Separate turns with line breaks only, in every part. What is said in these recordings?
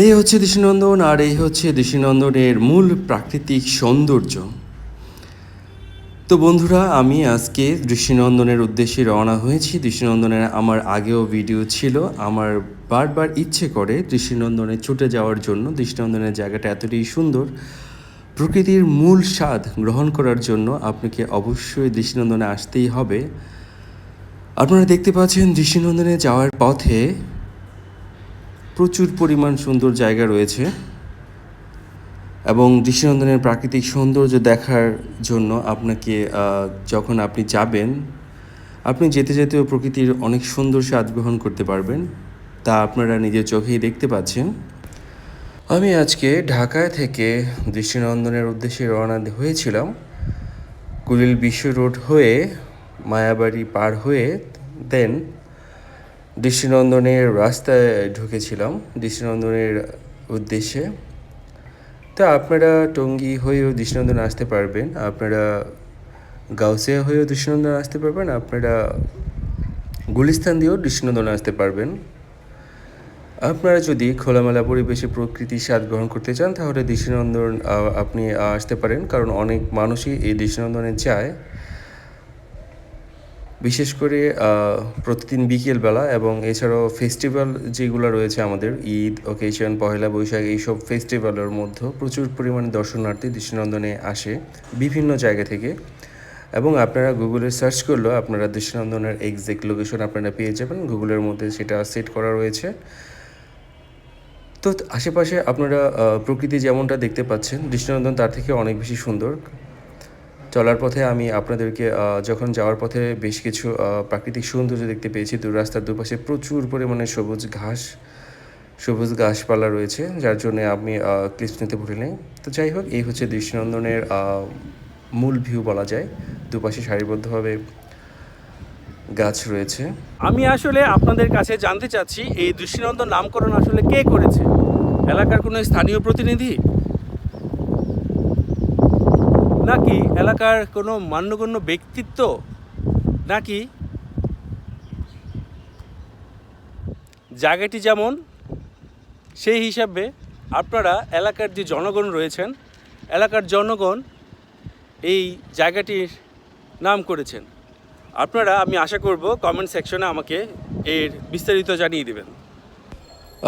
এই হচ্ছে দৃষ্টিনন্দন আর এই হচ্ছে দৃষ্টিনন্দনের মূল প্রাকৃতিক সৌন্দর্য। তো বন্ধুরা, আমি আজকে দৃষ্টিনন্দনের উদ্দেশ্যে রওনা হয়েছি। দৃষ্টিনন্দনের আমার আগেও ভিডিও ছিল। আমার বারবার ইচ্ছে করে দৃষ্টিনন্দনে ছুটে যাওয়ার জন্য। দৃষ্টিনন্দনের জায়গাটা এতটাই সুন্দর। প্রকৃতির মূল স্বাদ গ্রহণ করার জন্য আপনাকে অবশ্যই দৃষ্টিনন্দনে আসতেই হবে। আপনারা দেখতে পাচ্ছেন দৃষ্টিনন্দনে যাওয়ার পথে প্রচুর পরিমাণ সুন্দর জায়গা রয়েছে এবং দৃষ্টিনন্দনের প্রাকৃতিক সৌন্দর্য দেখার জন্য আপনাকে যখন আপনি যাবেন, আপনি যেতে যেতেও প্রকৃতির অনেক সুন্দর স্বাদ গ্রহণ করতে পারবেন, তা আপনারা নিজের চোখেই দেখতে পাচ্ছেন। আমি আজকে ঢাকায় থেকে দৃষ্টিনন্দনের উদ্দেশ্যে রওনা হয়েছিলাম। কুলিল বিশ্ব রোড হয়ে, মায়াবাড়ি পার হয়ে দেন দৃষ্টিনন্দনের রাস্তায় ঢুকেছিলাম, দৃষ্টিনন্দনের উদ্দেশ্যে। তা আপনারা টঙ্গী হয়েও দৃষ্টিনন্দন আসতে পারবেন, আপনারা গাউসিয়া হয়েও দৃষ্টিনন্দন আসতে পারবেন, আপনারা গুলিস্তান দিয়েও দৃষ্টিনন্দন আসতে পারবেন। আপনারা যদি খোলামেলা পরিবেশে প্রকৃতির স্বাদ গ্রহণ করতে চান, তাহলে দৃষ্টিনন্দন আপনি আসতে পারেন, কারণ অনেক মানুষই এই দৃষ্টিনন্দনে যায়। বিশেষ করে প্রতিদিন বিকেলবেলা এবং এছাড়াও ফেস্টিভ্যাল যেগুলো রয়েছে আমাদের, ঈদ অকেশন পহেলা বৈশাখ, এইসব ফেস্টিভ্যালের মধ্যে প্রচুর পরিমাণে দর্শনার্থী দৃষ্টিনন্দনে আসে বিভিন্ন জায়গা থেকে। এবং আপনারা গুগলে সার্চ করলেও আপনারা দৃষ্টিনন্দনের এক্সাক্ট লোকেশন আপনারা পেয়ে যাবেন। গুগলের মধ্যে সেটা সেট করা রয়েছে। তো আশেপাশে আপনারা প্রকৃতি যেমনটা দেখতে পাচ্ছেন, দৃষ্টিনন্দন তার থেকে অনেক বেশি সুন্দর। চলার পথে আমি আপনাদেরকে যখন যাওয়ার পথে বেশ কিছু প্রাকৃতিক সৌন্দর্য দেখতে পেয়েছি দু রাস্তার দুপাশে প্রচুর পরিমাণে সবুজ ঘাস, সবুজ গাছপালা রয়েছে, যার জন্য আমি ক্লিপস নিতে ভুলি নাই। তো যাই হোক, এই হচ্ছে দৃষ্টিনন্দনের মূল ভিউ বলা যায়। দুপাশে সারিবদ্ধভাবে গাছ রয়েছে।
আমি আসলে আপনাদের কাছে জানতে চাচ্ছি, এই দৃষ্টিনন্দন নামকরণ আসলে কে করেছে? এলাকার কোনো স্থানীয় প্রতিনিধি? নাকি এলাকার কোনো মান্যগণ্য ব্যক্তিত্ব? নাকি জায়গাটি যেমন, সেই হিসাবে আপনারা এলাকার যে জনগণ রয়েছেন, এলাকার জনগণ এই জায়গাটির নাম করেছেন। আপনারা, আমি আশা করব কমেন্ট সেকশনে আমাকে এর বিস্তারিত জানিয়ে দেবেন।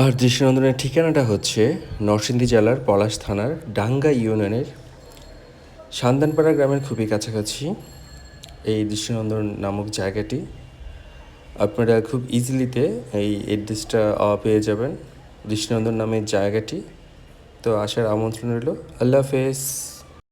আর দৃষ্টিনন্দনের ঠিকানাটা হচ্ছে নরসিংদী জেলার পলাশ থানার ডাঙ্গা ইউনিয়নের সান্দানপাড়া গ্রামের খুবই কাছাকাছি। এই দৃষ্টিনন্দন নামক জায়গাটি। আপনারা খুব ইজিলিতে এই অ্যাড্রেসটা পেয়ে যাবেন। দৃষ্টিনন্দন নামের জায়গাটি। তো আসার আমন্ত্রণ রইল। আল্লাহ হাফেজ।